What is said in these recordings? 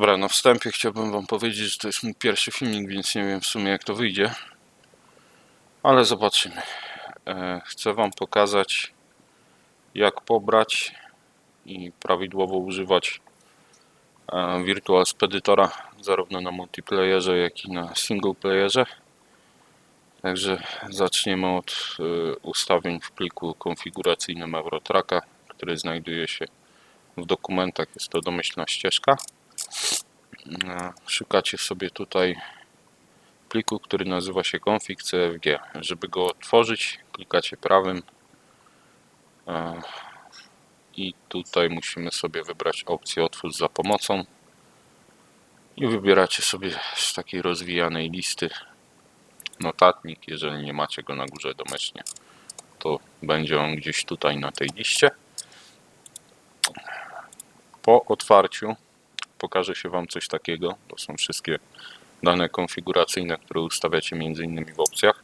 Dobra, na wstępie chciałbym wam powiedzieć, że to jest mój pierwszy filmik, więc nie wiem w sumie jak to wyjdzie. Ale zobaczymy. E, Chcę wam pokazać jak pobrać i prawidłowo używać e, Virtual Speditora zarówno na multiplayerze jak i na single playerze. Także zaczniemy od e, ustawień w pliku konfiguracyjnym Eurotracka, który znajduje się w dokumentach. Jest to domyślna ścieżka. E, Szukacie sobie tutaj pliku, który nazywa się config cfg. Żeby go otworzyć, klikacie prawym. E, i tutaj musimy sobie wybrać opcję otwórz za pomocą. I wybieracie sobie z takiej rozwijanej listy notatnik, jeżeli nie macie go na górze domyślnie to będzie on gdzieś tutaj na tej liście. Po otwarciu pokaże się Wam coś takiego. To są wszystkie dane konfiguracyjne, które ustawiacie innymi w opcjach.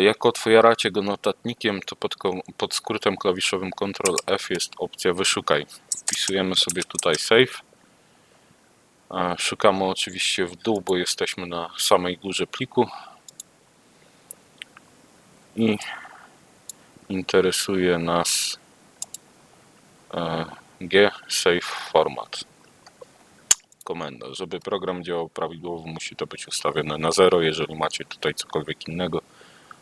Jak otwieracie go notatnikiem, to pod, pod skrótem klawiszowym Ctrl F jest opcja wyszukaj. Wpisujemy sobie tutaj save. Szukamy oczywiście w dół, bo jesteśmy na samej górze pliku. I interesuje nas e, G Save Format komenda. Żeby program działał prawidłowo, musi to być ustawione na 0. Jeżeli macie tutaj cokolwiek innego,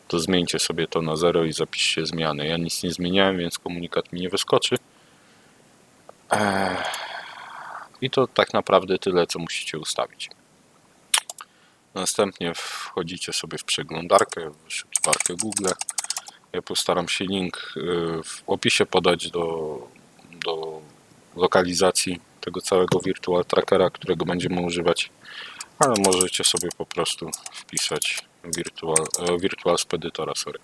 to zmieńcie sobie to na 0 i zapiszcie zmiany. Ja nic nie zmieniałem, więc komunikat mi nie wyskoczy. Eee, I to tak naprawdę tyle, co musicie ustawić. Następnie wchodzicie sobie w przeglądarkę, w wyszukiwarkę Google. Ja postaram się link y, w opisie podać do, do lokalizacji tego całego Virtual Trackera, którego będziemy używać, ale możecie sobie po prostu wpisać Virtual, e, Virtual Speditora, sorry.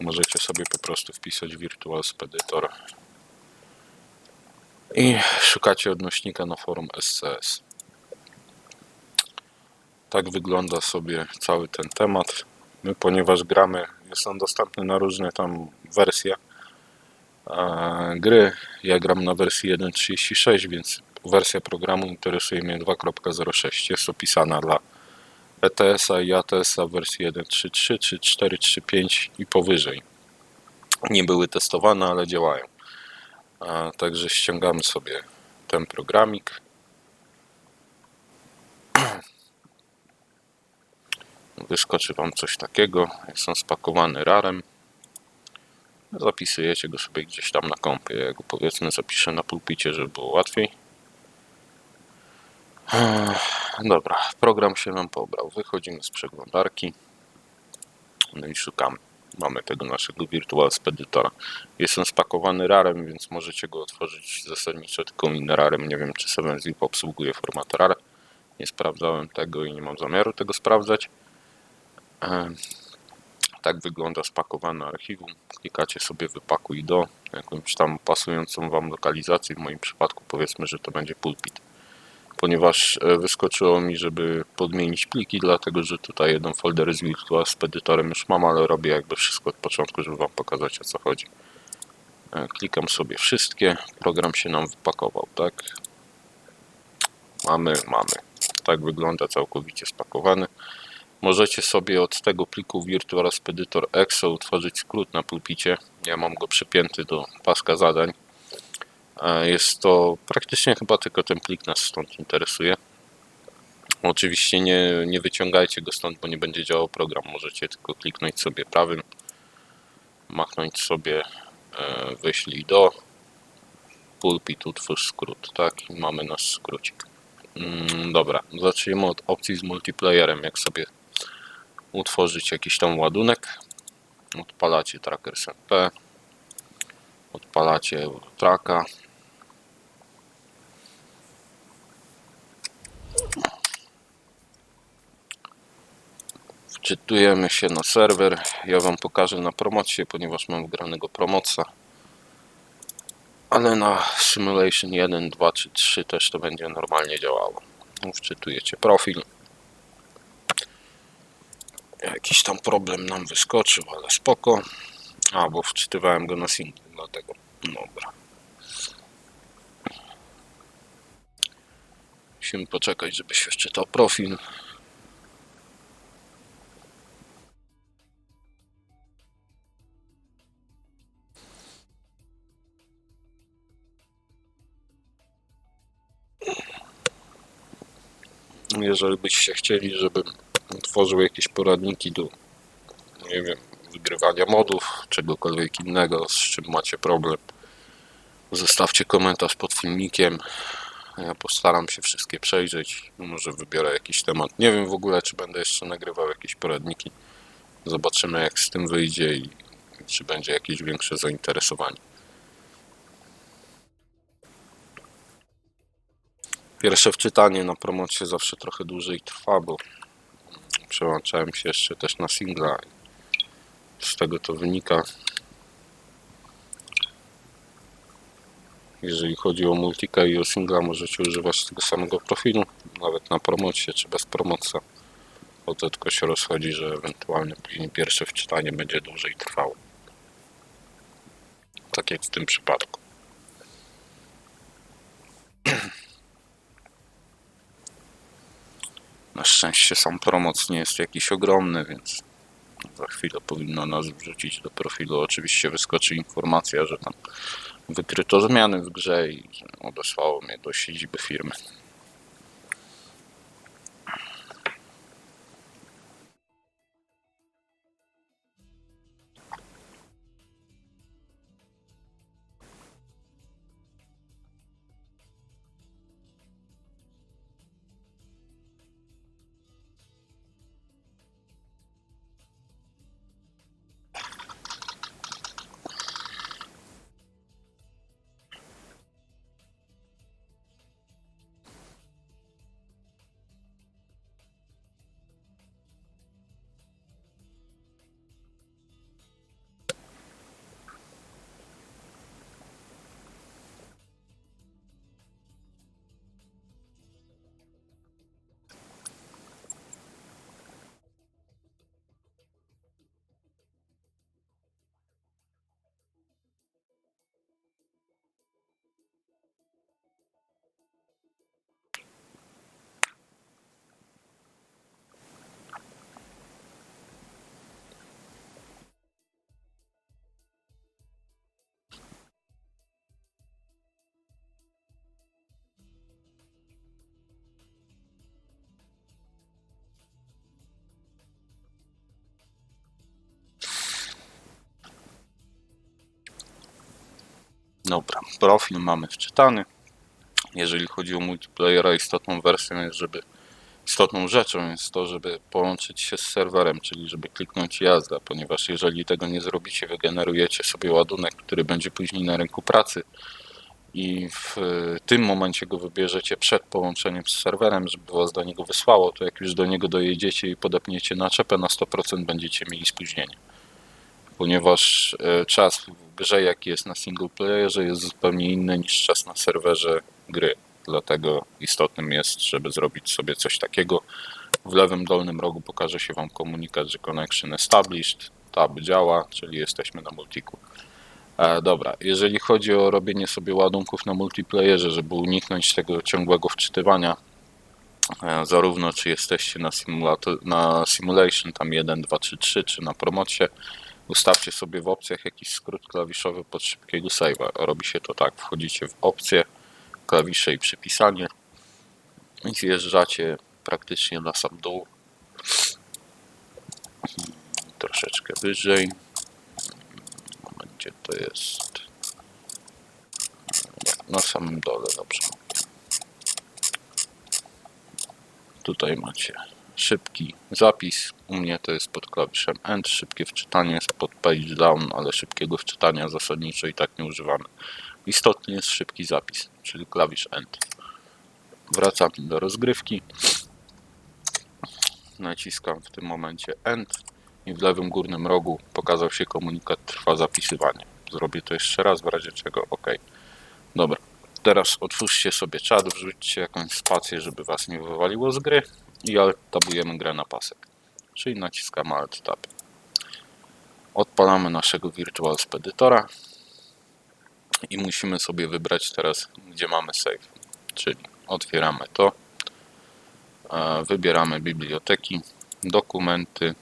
Możecie sobie po prostu wpisać Virtual Speditor i szukacie odnośnika na forum SCS. Tak wygląda sobie cały ten temat. My, ponieważ gramy, jest on dostępny na różne tam wersje gry. Ja gram na wersji 1.36, więc wersja programu interesuje mnie 2.06. Jest opisana dla ETS-a i ATS-a w wersji 1.3.3 czy 4.3.5 i powyżej. Nie były testowane, ale działają. Także ściągamy sobie ten programik. Wyskoczy Wam coś takiego. On spakowany rarem. Zapisujecie go sobie gdzieś tam na kompie. Ja go powiedzmy zapiszę na pulpicie, żeby było łatwiej. Dobra, program się nam pobrał. Wychodzimy z przeglądarki. No i szukamy. Mamy tego naszego Virtual Speditora. Jest on spakowany rarem, więc możecie go otworzyć zasadniczo tylko minerarem. Nie wiem, czy 7zip obsługuje format RAR. Nie sprawdzałem tego i nie mam zamiaru tego sprawdzać. Tak wygląda spakowane archiwum. Klikacie sobie wypakuj do jakąś tam pasującą Wam lokalizację. W moim przypadku powiedzmy, że to będzie pulpit. Ponieważ e, wyskoczyło mi, żeby podmienić pliki, dlatego że tutaj jeden folder z Virtual Speditorem już mam, ale robię jakby wszystko od początku, żeby Wam pokazać o co chodzi. E, Klikam sobie wszystkie, program się nam wypakował, tak? Mamy, mamy. Tak wygląda całkowicie spakowany. Możecie sobie od tego pliku Virtual Speditor Exe utworzyć skrót na pulpicie. Ja mam go przypięty do paska zadań. E, Jest to praktycznie chyba tylko ten plik nas stąd interesuje. Oczywiście nie, nie wyciągajcie go stąd, bo nie będzie działał program. Możecie tylko kliknąć sobie prawym, machnąć sobie e, wyślij do pulpit utwórz skrót, tak? I mamy nasz skrócik. Mm, dobra, zacznijmy od opcji z multiplayerem. Jak sobie utworzyć jakiś tam ładunek, odpalacie Trackers MP, odpalacie Eurotracka. Wczytujemy się na serwer. Ja Wam pokażę na promocję, ponieważ mam wgranego promoca. Ale na Simulation 1, 2 czy 3 też to będzie normalnie działało. Wczytujecie profil. Jakiś tam problem nam wyskoczył, ale spoko. A, bo wczytywałem go na single, dlatego. Dobra. musimy poczekać, żeby się wczytał profil. Jeżeli byście chcieli, żebym tworzył jakieś poradniki do, nie wiem, wygrywania modów, czegokolwiek innego, z czym macie problem, zostawcie komentarz pod filmikiem. Ja postaram się wszystkie przejrzeć. Może wybiorę jakiś temat. Nie wiem w ogóle, czy będę jeszcze nagrywał jakieś poradniki. Zobaczymy, jak z tym wyjdzie i czy będzie jakieś większe zainteresowanie. Pierwsze wczytanie na promocję zawsze trochę dłużej trwa, bo przełączałem się jeszcze też na singla. Z tego to wynika. Jeżeli chodzi o multika i o singla, możecie używać tego samego profilu, nawet na promocję czy bez promocji. O to tylko się rozchodzi, że ewentualnie później pierwsze wczytanie będzie dłużej trwało. Tak jak w tym przypadku. Na szczęście sam promoc nie jest jakiś ogromny, więc za chwilę powinno nas wrzucić do profilu. Oczywiście wyskoczy informacja, że tam wykryto zmiany w grze i odesłało mnie do siedziby firmy. Dobra, profil mamy wczytany. Jeżeli chodzi o multiplayera, istotną wersją jest, żeby istotną rzeczą jest to, żeby połączyć się z serwerem, czyli żeby kliknąć jazda, ponieważ jeżeli tego nie zrobicie, wygenerujecie sobie ładunek, który będzie później na rynku pracy i w tym momencie go wybierzecie przed połączeniem z serwerem, żeby was do niego wysłało, to jak już do niego dojedziecie i podepniecie naczepę, na 100% będziecie mieli spóźnienie ponieważ e, czas grze, jaki jest na single playerze, jest zupełnie inny niż czas na serwerze gry. Dlatego istotnym jest, żeby zrobić sobie coś takiego. W lewym dolnym rogu pokaże się Wam komunikat, że connection established, tab działa, czyli jesteśmy na multiku. E, dobra, jeżeli chodzi o robienie sobie ładunków na multiplayerze, żeby uniknąć tego ciągłego wczytywania, e, zarówno czy jesteście na, na simulation, tam 1, 2, 3, 3, czy na promocie, Ustawcie sobie w opcjach jakiś skrót klawiszowy pod szybkiego save'a. Robi się to tak, wchodzicie w opcje, klawisze i przypisanie i zjeżdżacie praktycznie na sam dół. Troszeczkę wyżej. Gdzie to jest? Na samym dole, dobrze. Tutaj macie szybki zapis. U mnie to jest pod klawiszem End, szybkie wczytanie jest pod Page Down, ale szybkiego wczytania zasadniczo i tak nie używamy. Istotny jest szybki zapis, czyli klawisz End. Wracam do rozgrywki. Naciskam w tym momencie End i w lewym górnym rogu pokazał się komunikat trwa zapisywanie. Zrobię to jeszcze raz, w razie czego OK. Dobra. Teraz otwórzcie sobie czat, wrzućcie jakąś spację, żeby was nie wywaliło z gry i alt-tabujemy grę na pasek. Czyli naciskamy alt-tab. Odpalamy naszego Virtual Speditora i musimy sobie wybrać teraz, gdzie mamy save. Czyli otwieramy to, E, Wybieramy biblioteki, dokumenty.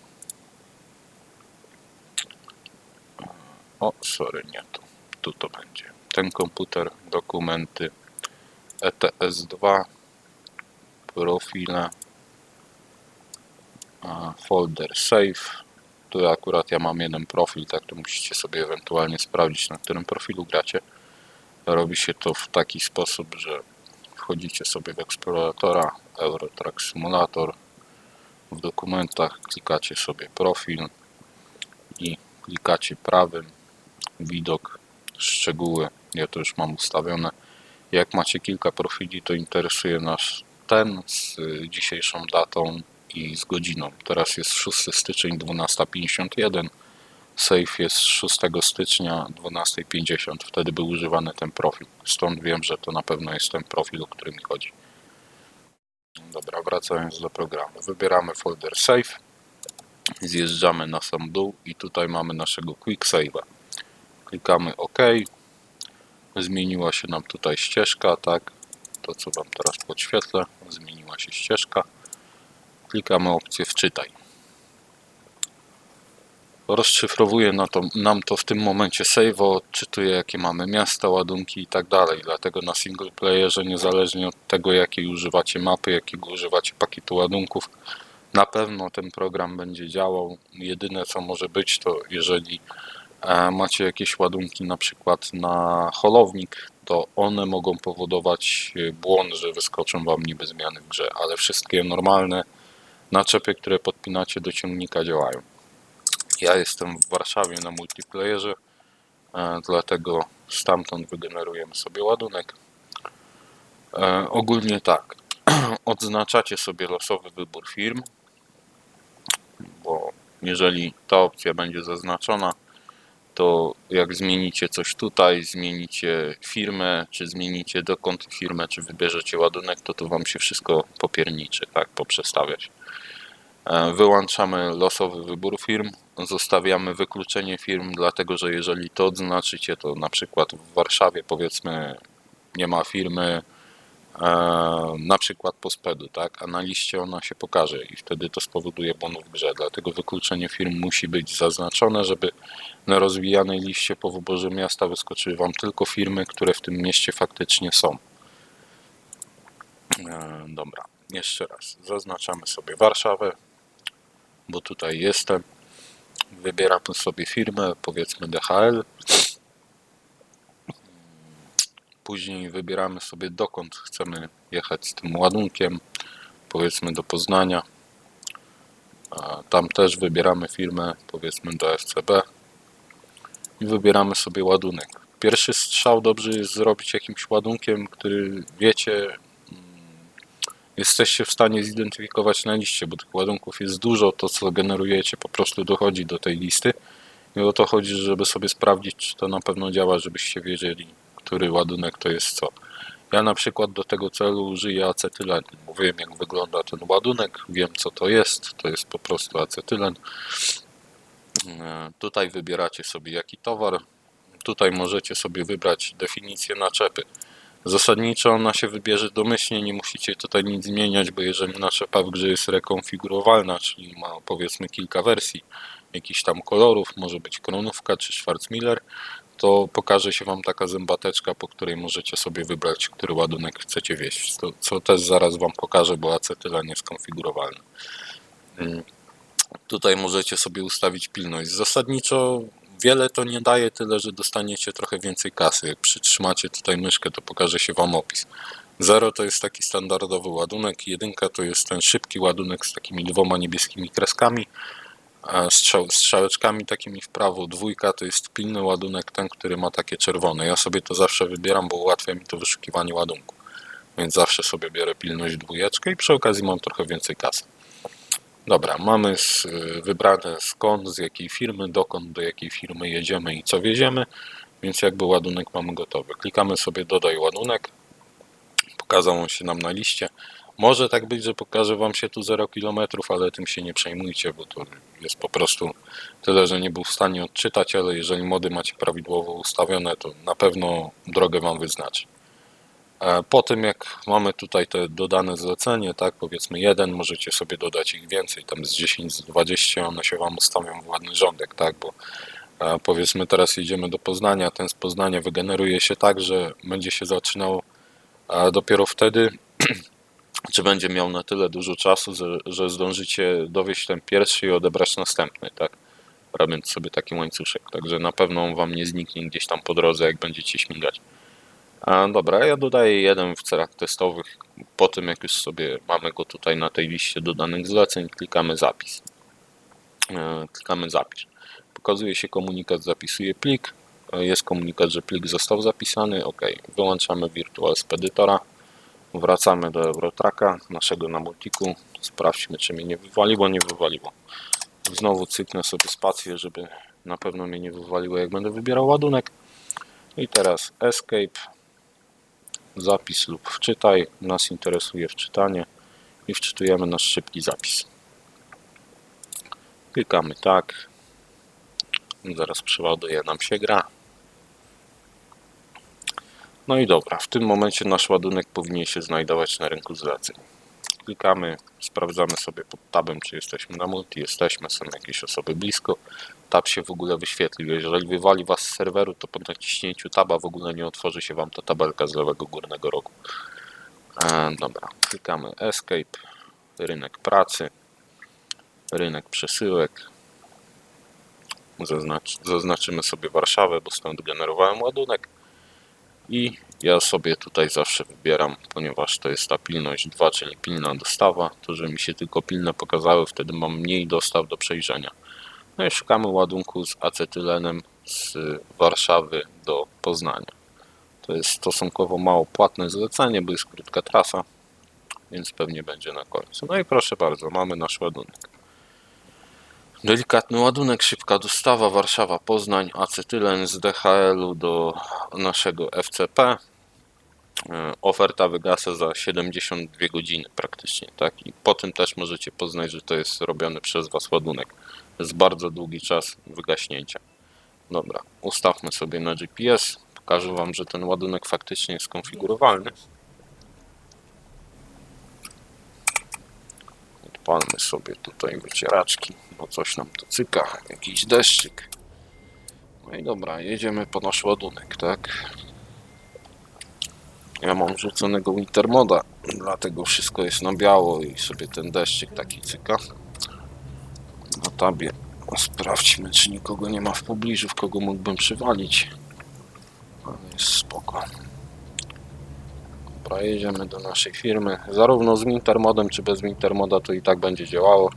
O, sorry, nie tu. Tu to będzie. Ten komputer, dokumenty, E ETS2, profile, folder save. Tu akurat ja mam jeden profil, tak to musicie sobie ewentualnie sprawdzić, na którym profilu gracie. Robi się to w taki sposób, że wchodzicie sobie w eksploratora Eurotrack Simulator. W dokumentach klikacie sobie profil i klikacie prawym widok, szczegóły. Ja to już mam ustawione. Jak macie kilka profili, to interesuje nas ten z dzisiejszą datą i z godziną. Teraz jest 6 styczeń 12.51. Save jest 6 stycznia 12.50. Wtedy był używany ten profil. Stąd wiem, że to na pewno jest ten profil, o który mi chodzi. Dobra, wracając do programu. Wybieramy folder save. Zjeżdżamy na sam dół i tutaj mamy naszego quick save'a. Klikamy OK. Zmieniła się nam tutaj ścieżka, tak? To co Wam teraz podświetlę. Zmieniła się ścieżka. Klikamy opcję wczytaj. Rozszyfrowuje na to, nam to w tym momencie save, odczytuje jakie mamy miasta, ładunki i tak dalej. Dlatego na single playerze, niezależnie od tego jakiej używacie mapy, jakiego używacie pakietu ładunków, na pewno ten program będzie działał. Jedyne co może być to jeżeli e, macie jakieś ładunki na przykład na holownik, to one mogą powodować e, błąd, że wyskoczą Wam niby zmiany w grze, ale wszystkie normalne naczepy, które podpinacie do ciągnika działają. Ja jestem w Warszawie na multiplayerze, e, dlatego stamtąd wygenerujemy sobie ładunek. E, ogólnie tak, odznaczacie sobie losowy wybór firm, bo jeżeli ta opcja będzie zaznaczona, to jak zmienicie coś tutaj, zmienicie firmę, czy zmienicie dokąd firmę, czy wybierzecie ładunek, to to Wam się wszystko popierniczy, tak, poprzestawiać. E, Wyłączamy losowy wybór firm, zostawiamy wykluczenie firm, dlatego że jeżeli to odznaczycie, to na przykład w Warszawie powiedzmy nie ma firmy e, na przykład pospedu, tak, a na liście ona się pokaże i wtedy to spowoduje błąd w grze, dlatego wykluczenie firm musi być zaznaczone, żeby na rozwijanej liście po wyborze miasta wyskoczyły Wam tylko firmy, które w tym mieście faktycznie są. E, Dobra, jeszcze raz. Zaznaczamy sobie Warszawę, bo tutaj jestem. Wybieramy sobie firmę, powiedzmy DHL. Później wybieramy sobie dokąd chcemy jechać z tym ładunkiem, powiedzmy do Poznania. Tam też wybieramy firmę, powiedzmy do FCB i wybieramy sobie ładunek. Pierwszy strzał dobrze jest zrobić jakimś ładunkiem, który wiecie, jesteście w stanie zidentyfikować na liście, bo tych ładunków jest dużo, to co generujecie po prostu dochodzi do tej listy i o to chodzi, żeby sobie sprawdzić, czy to na pewno działa, żebyście wiedzieli, który ładunek to jest co. Ja na przykład do tego celu użyję acetylenu, bo wiem jak wygląda ten ładunek, wiem co to jest, to jest po prostu acetylen. Tutaj wybieracie sobie jaki towar, tutaj możecie sobie wybrać definicję naczepy. Zasadniczo ona się wybierze domyślnie, nie musicie tutaj nic zmieniać, bo jeżeli w grze jest rekonfigurowalna, czyli ma powiedzmy kilka wersji, jakichś tam kolorów, może być kronówka czy Schwarzmiller, to pokaże się Wam taka zębateczka, po której możecie sobie wybrać, który ładunek chcecie wieść. To, co też zaraz Wam pokażę, bo acetylen jest konfigurowalny. Mm. Tutaj możecie sobie ustawić pilność. Zasadniczo wiele to nie daje, tyle że dostaniecie trochę więcej kasy. Jak przytrzymacie tutaj myszkę, to pokaże się Wam opis. 0 to jest taki standardowy ładunek, jedynka to jest ten szybki ładunek z takimi dwoma niebieskimi kreskami, a strzał, strzałeczkami takimi w prawo. Dwójka to jest pilny ładunek, ten, który ma takie czerwone. Ja sobie to zawsze wybieram, bo ułatwia mi to wyszukiwanie ładunku. Więc zawsze sobie biorę pilność dwójeczkę i przy okazji mam trochę więcej kasy. Dobra, mamy z, wybrane skąd, z jakiej firmy, dokąd, do jakiej firmy jedziemy i co wieziemy, więc jakby ładunek mamy gotowy. Klikamy sobie dodaj ładunek, pokazał on się nam na liście. Może tak być, że pokaże Wam się tu 0 km, ale tym się nie przejmujcie, bo to jest po prostu tyle, że nie był w stanie odczytać, ale jeżeli mody macie prawidłowo ustawione, to na pewno drogę Wam wyznaczy. E, Po tym jak mamy tutaj te dodane zlecenie, tak, powiedzmy jeden, możecie sobie dodać ich więcej, tam z 10, z 20, one się Wam ustawią w ładny rządek, tak, bo e, powiedzmy teraz jedziemy do Poznania, ten z Poznania wygeneruje się tak, że będzie się zaczynał e, dopiero wtedy, czy będzie miał na tyle dużo czasu, że, że zdążycie dowieść ten pierwszy i odebrać następny, tak? Robiąc sobie taki łańcuszek. Także na pewno on wam nie zniknie gdzieś tam po drodze, jak będziecie śmigać. A, dobra, ja dodaję jeden w celach testowych. Po tym, jak już sobie mamy go tutaj na tej liście dodanych zleceń, klikamy zapis. E, klikamy zapisz. Pokazuje się komunikat, zapisuje plik. E, Jest komunikat, że plik został zapisany. OK. Wyłączamy Virtual Speditora. Wracamy do Eurotracka naszego na multiku. Sprawdźmy, czy mnie nie wywaliło. Nie wywaliło. Znowu cyknę sobie spację, żeby na pewno mnie nie wywaliło, jak będę wybierał ładunek. I teraz Escape, zapis lub wczytaj. Nas interesuje wczytanie i wczytujemy nasz szybki zapis. Klikamy tak. Zaraz przeładuje nam się gra. No i dobra, w tym momencie nasz ładunek powinien się znajdować na rynku zleceń. Klikamy, sprawdzamy sobie pod tabem, czy jesteśmy na multi, jesteśmy, są jakieś osoby blisko. Tab się w ogóle wyświetlił. Jeżeli wywali Was z serweru, to po naciśnięciu taba w ogóle nie otworzy się Wam ta tabelka z lewego górnego rogu. E, dobra, klikamy Escape, rynek pracy, rynek przesyłek. Zaznacz, zaznaczymy sobie Warszawę, bo stąd generowałem ładunek. I ja sobie tutaj zawsze wybieram, ponieważ to jest ta pilność 2, czyli pilna dostawa, to że mi się tylko pilne pokazały, wtedy mam mniej dostaw do przejrzenia. No i szukamy ładunku z acetylenem z Warszawy do Poznania. To jest stosunkowo mało płatne zlecenie, bo jest krótka trasa, więc pewnie będzie na końcu. No i proszę bardzo, mamy nasz ładunek. Delikatny ładunek, szybka dostawa, Warszawa, Poznań, acetylen z DHL-u do naszego FCP. E, Oferta wygasa za 72 godziny praktycznie, tak? I po tym też możecie poznać, że to jest robiony przez Was ładunek. To jest bardzo długi czas wygaśnięcia. Dobra, ustawmy sobie na GPS. Pokażę Wam, że ten ładunek faktycznie jest konfigurowalny. Odpalmy sobie tutaj wycieraczki, bo coś nam tu cyka, jakiś deszczyk. No i dobra, jedziemy po nasz ładunek, tak? Ja mam wrzuconego Wintermoda, dlatego wszystko jest na biało i sobie ten deszczyk taki cyka. Na tabie sprawdźmy, czy nikogo nie ma w pobliżu, w kogo mógłbym przywalić. Ale jest spoko. Dobra, jedziemy do naszej firmy. Zarówno z Wintermodem, czy bez Wintermoda to i tak będzie działało.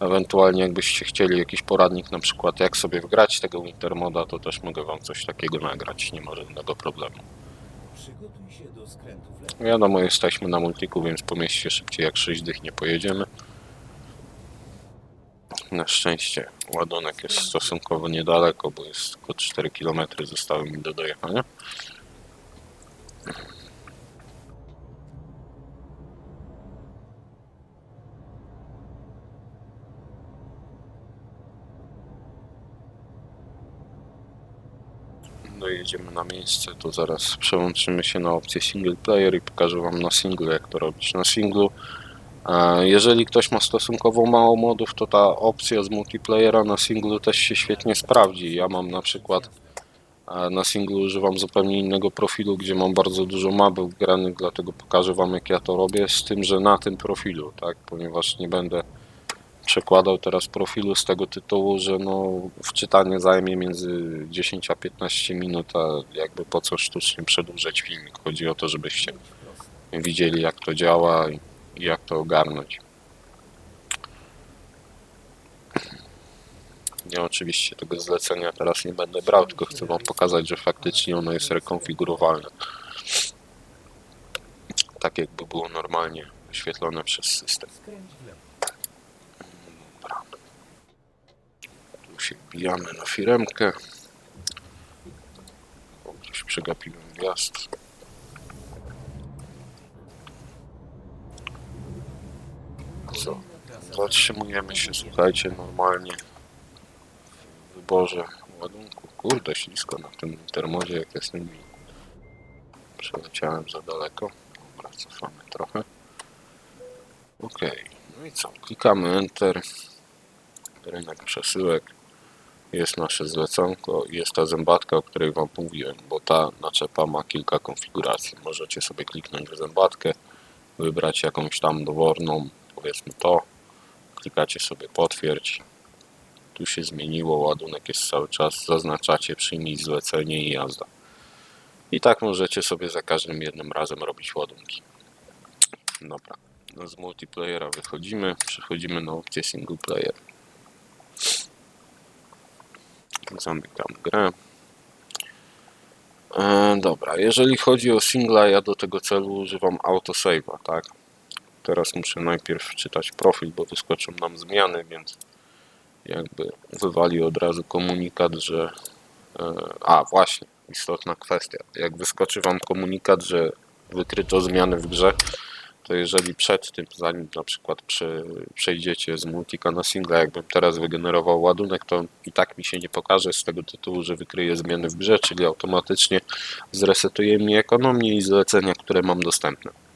Ewentualnie jakbyście chcieli jakiś poradnik na przykład jak sobie wgrać tego Wintermoda, to też mogę Wam coś takiego nagrać, nie ma żadnego problemu. Wiadomo, jesteśmy na multiku, więc po mieście szybciej jak 6 dych nie pojedziemy. Na szczęście ładunek jest stosunkowo niedaleko, bo jest tylko 4 km zostały mi do dojechania. Dojedziemy na miejsce, to zaraz przełączymy się na opcję single player i pokażę Wam na singlu, jak to robić. Na singlu, jeżeli ktoś ma stosunkowo mało modów, to ta opcja z multiplayera na singlu też się świetnie sprawdzi. Ja mam na przykład e, na singlu używam zupełnie innego profilu, gdzie mam bardzo dużo mapy wgranych, dlatego pokażę Wam jak ja to robię, z tym, że na tym profilu, tak, ponieważ nie będę przekładał teraz profilu z tego tytułu, że no wczytanie zajmie między 10 a 15 minut, a jakby po co sztucznie przedłużać filmik. Chodzi o to, żebyście widzieli jak to działa i jak to ogarnąć. Ja oczywiście tego zlecenia teraz nie będę brał, tylko chcę Wam pokazać, że faktycznie ono jest rekonfigurowalne. Tak jakby było normalnie wyświetlone przez system. Lewo. Tu się wbijamy na firemkę. Coś przegapiłem wjazd. Co? Zatrzymujemy się, słuchajcie, normalnie w wyborze ładunku. Kurde, ślisko na tym termodzie, jak jest nimi. Przeleciałem za daleko. Dobra, cofamy trochę. Ok, no i co? Klikamy Enter. Rynek przesyłek. Jest nasze zleconko i jest ta zębatka, o której Wam mówiłem, bo ta naczepa ma kilka konfiguracji. Możecie sobie kliknąć w zębatkę, wybrać jakąś tam dowolną, powiedzmy to. Klikacie sobie potwierdź. Tu się zmieniło, ładunek jest cały czas. Zaznaczacie przyjmij zlecenie i jazda. I tak możecie sobie za każdym jednym razem robić ładunki. Dobra. No z multiplayera wychodzimy, przechodzimy na opcję single player. Zamykam grę. E, dobra, jeżeli chodzi o singla, ja do tego celu używam autosave'a, tak? Teraz muszę najpierw wczytać profil, bo wyskoczą nam zmiany, więc jakby wywali od razu komunikat, że e, a właśnie, istotna kwestia. Jak wyskoczy Wam komunikat, że wykryto zmiany w grze, to jeżeli przed tym, zanim na przykład prze, przejdziecie z multika na singla, jakbym teraz wygenerował ładunek, to i tak mi się nie pokaże z tego tytułu, że wykryje zmiany w grze, czyli automatycznie zresetuje mi ekonomię i zlecenia, które mam dostępne.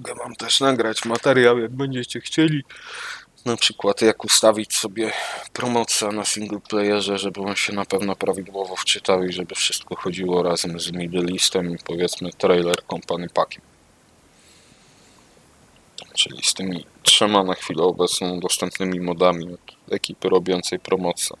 Mogę Wam też nagrać materiał, jak będziecie chcieli. Na przykład jak ustawić sobie promocję na single playerze, żeby on się na pewno prawidłowo wczytał i żeby wszystko chodziło razem z middle listem i powiedzmy trailer company packiem. Czyli z tymi trzema na chwilę obecną dostępnymi modami od ekipy robiącej promocję.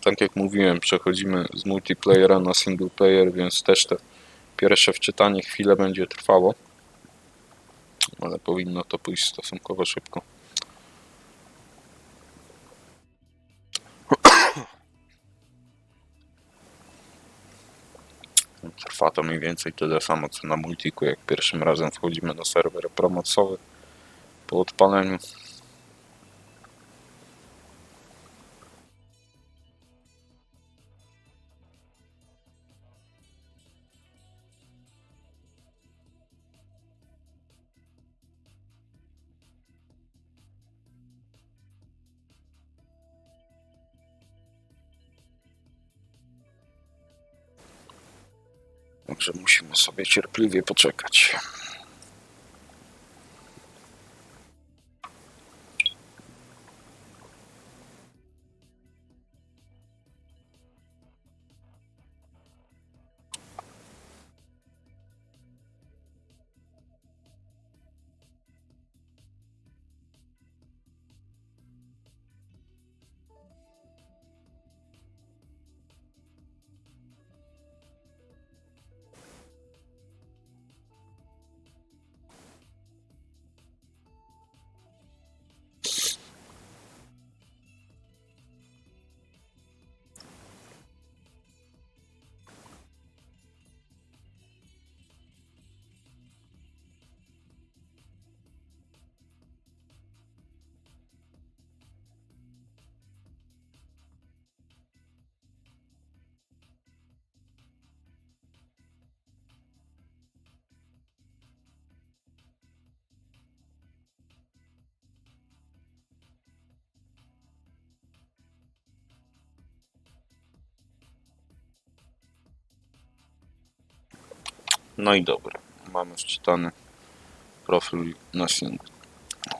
Tak jak mówiłem, przechodzimy z multiplayera na single player, więc też te pierwsze wczytanie chwilę będzie trwało. Ale powinno to pójść stosunkowo szybko. Trwa to mniej więcej tyle samo co na multiku, jak pierwszym razem wchodzimy na serwer promocowy po odpaleniu. Także musimy sobie cierpliwie poczekać. No i dobra, mamy wczytany profil na single.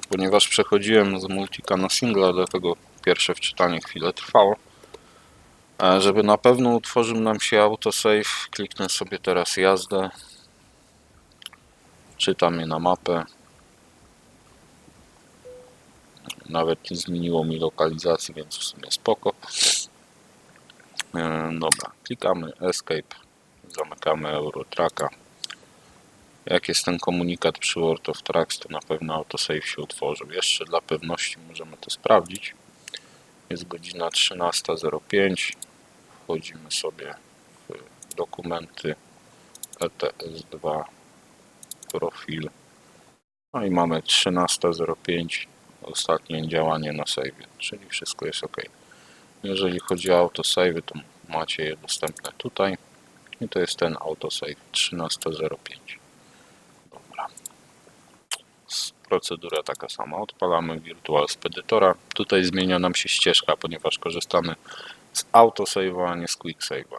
Ponieważ przechodziłem z multika na singla, dlatego pierwsze wczytanie chwilę trwało. A żeby na pewno utworzył nam się autosave, kliknę sobie teraz jazdę. Czytam je na mapę. Nawet nie zmieniło mi lokalizacji, więc w sumie spoko. E, Dobra, klikamy Escape, zamykamy Eurotracka. Jak jest ten komunikat przy World of Tracks, to na pewno autosave się utworzył. Jeszcze dla pewności możemy to sprawdzić. Jest godzina 13.05. Wchodzimy sobie w dokumenty ETS2 profil. No i mamy 13.05, ostatnie działanie na save, czyli wszystko jest ok. Jeżeli chodzi o autosave, to macie je dostępne tutaj. I to jest ten autosave 13.05. Dobra. S- Procedura taka sama. Odpalamy Virtual Speditora. Tutaj zmienia nam się ścieżka, ponieważ korzystamy z autosave'a, a nie z quicksave'a.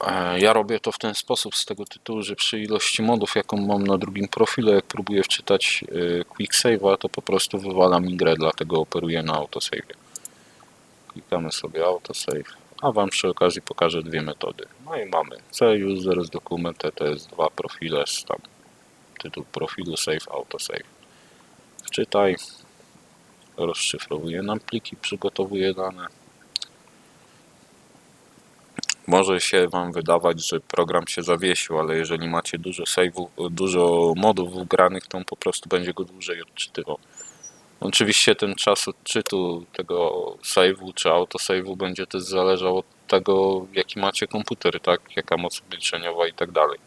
E, Ja robię to w ten sposób z tego tytułu, że przy ilości modów, jaką mam na drugim profilu, jak próbuję wczytać e, quicksave'a, to po prostu wywala mi grę, dlatego operuję na autosave. Klikamy sobie autosave, a Wam przy okazji pokażę dwie metody. No i mamy C user z jest dwa profile z tam tytuł profilu save autosave. Wczytaj, rozszyfrowuje nam pliki, przygotowuje dane. Może się Wam wydawać, że program się zawiesił, ale jeżeli macie dużo save'ów, dużo modów wgranych, to on po prostu będzie go dłużej odczytywał. Oczywiście ten czas odczytu tego save'u czy autosave'u będzie też zależał od tego, jaki macie komputer, tak? Jaka moc obliczeniowa i tak dalej.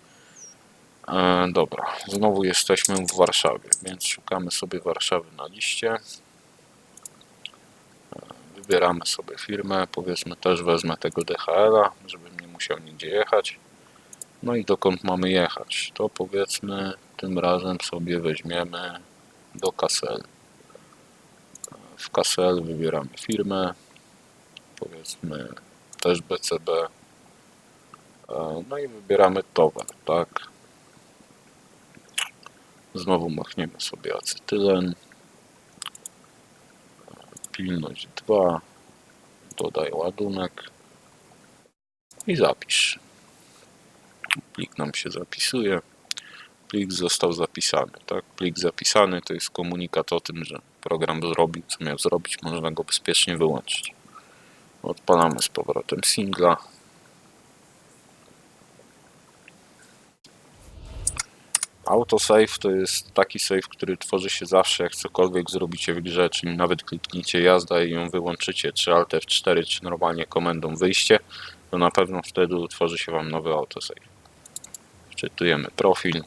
E, dobra, znowu jesteśmy w Warszawie, więc szukamy sobie Warszawy na liście. E, Wybieramy sobie firmę, powiedzmy też wezmę tego DHL-a, żebym nie musiał nigdzie jechać. No i dokąd mamy jechać? To powiedzmy tym razem sobie weźmiemy do Kassel. W Kassel wybieramy firmę, powiedzmy też BCB. E, No i wybieramy towar, tak? Znowu machniemy sobie acetylen. Pilność 2. Dodaj ładunek. I zapisz. Plik nam się zapisuje. Plik został zapisany, tak? Plik zapisany to jest komunikat o tym, że program zrobił, co miał zrobić, można go bezpiecznie wyłączyć. Odpalamy z powrotem singla. Autosave to jest taki save, który tworzy się zawsze, jak cokolwiek zrobicie w grze, czyli nawet klikniecie jazda i ją wyłączycie, czy Alt F4, czy normalnie komendą wyjście, to na pewno wtedy utworzy się Wam nowy autosave. Wczytujemy profil.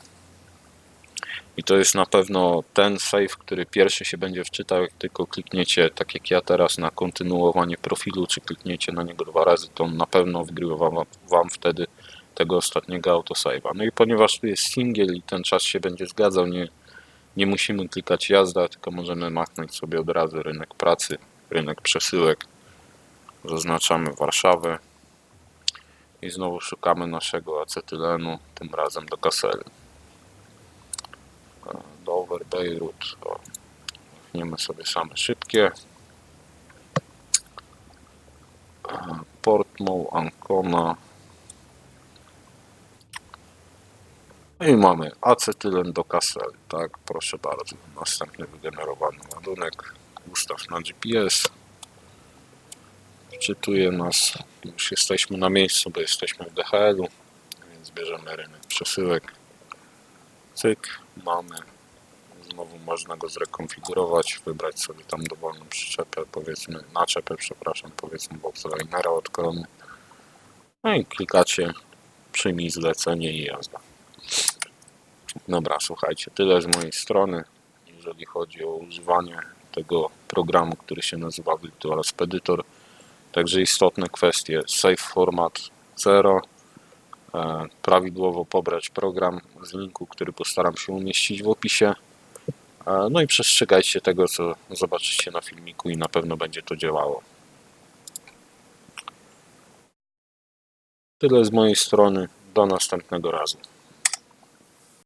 I to jest na pewno ten save, który pierwszy się będzie wczytał, jak tylko klikniecie, tak jak ja teraz, na kontynuowanie profilu, czy klikniecie na niego dwa razy, to on na pewno wgrywa wam, wam wtedy tego ostatniego autosave'a. No i ponieważ tu jest singiel i ten czas się będzie zgadzał, nie, nie musimy klikać jazda, tylko możemy machnąć sobie od razu rynek pracy, rynek przesyłek. Zaznaczamy Warszawę i znowu szukamy naszego acetylenu, tym razem do Kassel. Dover, Beirut. Machniemy sobie same szybkie. E, Portmore, Ancona. No I mamy acetylen do Kassel, tak, proszę bardzo. Następny wygenerowany ładunek. Ustaw na GPS. Wczytuje nas. Już jesteśmy na miejscu, bo jesteśmy w DHL-u, więc bierzemy rynek przesyłek. Cyk, mamy. Znowu można go zrekonfigurować, wybrać sobie tam dowolną przyczepę, powiedzmy, naczepę, przepraszam, powiedzmy Boxlinera od Krony. No i klikacie, przyjmij zlecenie i jazda. Dobra, słuchajcie, tyle z mojej strony, jeżeli chodzi o używanie tego programu, który się nazywa Virtual Speditor. Także istotne kwestie, save format 0, e, prawidłowo pobrać program z linku, który postaram się umieścić w opisie. E, No i przestrzegajcie tego, co zobaczycie na filmiku i na pewno będzie to działało. Tyle z mojej strony. Do następnego razu.